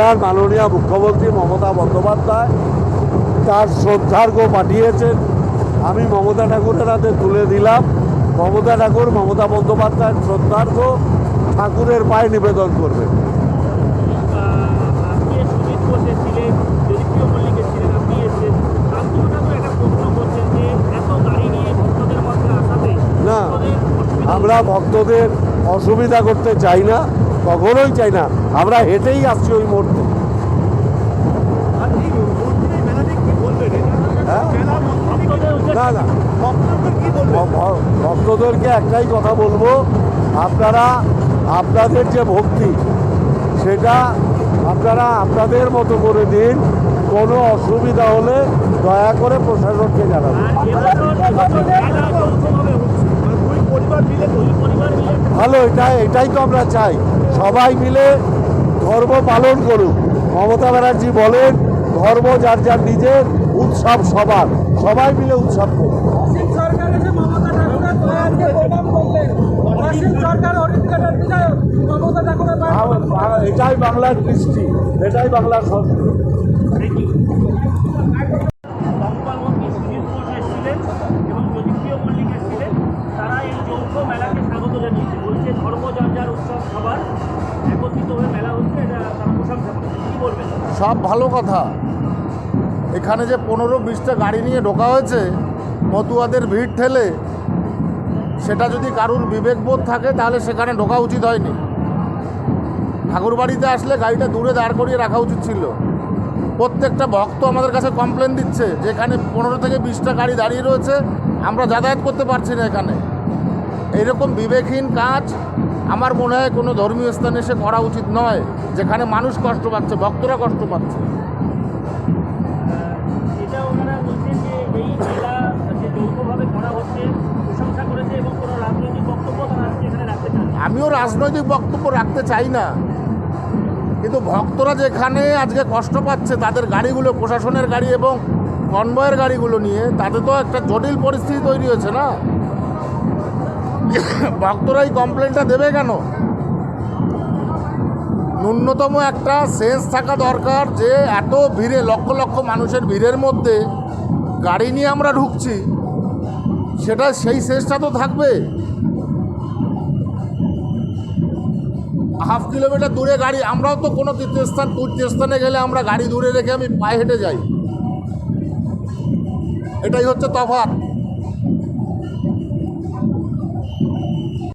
বাংলার মাননীয় মুখ্যমন্ত্রী মমতা বন্দ্যোপাধ্যায় তার শ্রদ্ধার্ঘ পাঠিয়েছেন। আমি মমতা ঠাকুরের হাতে তুলে দিলাম। মমতা ঠাকুর, মমতা বন্দ্যোপাধ্যায়ের শ্রদ্ধার্ঘ ঠাকুরের পায়ে নিবেদন করবে। না, আমরা ভক্তদের অসুবিধা করতে চাই না। কখনোই চাই না। আমরা হেঁটেই আসছি ওই মুহূর্তে। ভক্তদেরকে একটাই কথা বলব, আপনারা আপনাদের যে ভক্তি, সেটা আপনারা আপনাদের মতো করে দিন। কোনো অসুবিধা হলে দয়া করে প্রশাসনকে জানাবেন ভালো, এটা, এটাই তো আমরা চাই। সবাই মিলে ধর্ম পালন করুক। মমতা ব্যানার্জি বলেন ধর্ম যার যার নিজের উৎসব সবার। সবাই মিলে উৎসব করুক। এটাই বাংলার কৃষ্টি এটাই বাংলার সংস্কৃতি। এবং জ্যোতিপ্রিয় মল্লিক এসেছিলেন। তারা এই যৌথ স্বাগত জানিয়েছে বলছে, ধর্ম যার যার উৎসব একত্রিত হয়ে মেলা হচ্ছে তারা বলবেন? সব ভালো কথা। এখানে যে পনেরো বিশটা গাড়ি নিয়ে ঢোকা হয়েছে, মতুয়াদের ভিড় ঠেলে, সেটা যদি কারুর বিবেকবোধ থাকে, তাহলে সেখানে ঢোকা উচিত হয়নি। ঠাকুর বাড়িতে আসলে গাড়িটা দূরে দাঁড় করিয়ে রাখা উচিত ছিল। প্রত্যেকটা ভক্ত আমাদের কাছে কমপ্লেন দিচ্ছে যে এখানে পনেরো থেকে বিশটা গাড়ি দাঁড়িয়ে রয়েছে, আমরা যাতায়াত করতে পারছি না এখানে। এরকম বিবেকহীন কাজ আমার মনে হয় কোনো ধর্মীয় স্থানে এসে করা উচিত নয় যেখানে মানুষ কষ্ট পাচ্ছে ভক্তরা কষ্ট পাচ্ছে। আমিও রাজনৈতিক বক্তব্য রাখতে চাই না। কিন্তু ভক্তরা যেখানে আজকে কষ্ট পাচ্ছে তাদের গাড়িগুলো প্রশাসনের গাড়ি এবং কনভয়ের গাড়িগুলো নিয়ে তাতে তো একটা জটিল পরিস্থিতি তৈরি হয়েছে না? ভক্তরা এই কমপ্লেনটা দেবে কেন? ন্যূনতম একটা সেন্স থাকা দরকার যে এত ভিড়ে, লক্ষ লক্ষ মানুষের ভিড়ের মধ্যে গাড়ি নিয়ে আমরা ঢুকছি, সেটা সেই সেন্সটা তো থাকবে। হাফ কিলোমিটার দূরে গাড়ি, আমরাও তো কোনো তীর্থস্থান, তীর্থস্থানে গেলে আমরা গাড়ি দূরে রেখে আমি পায়ে হেঁটে যাই। এটাই হচ্ছে তফাৎ।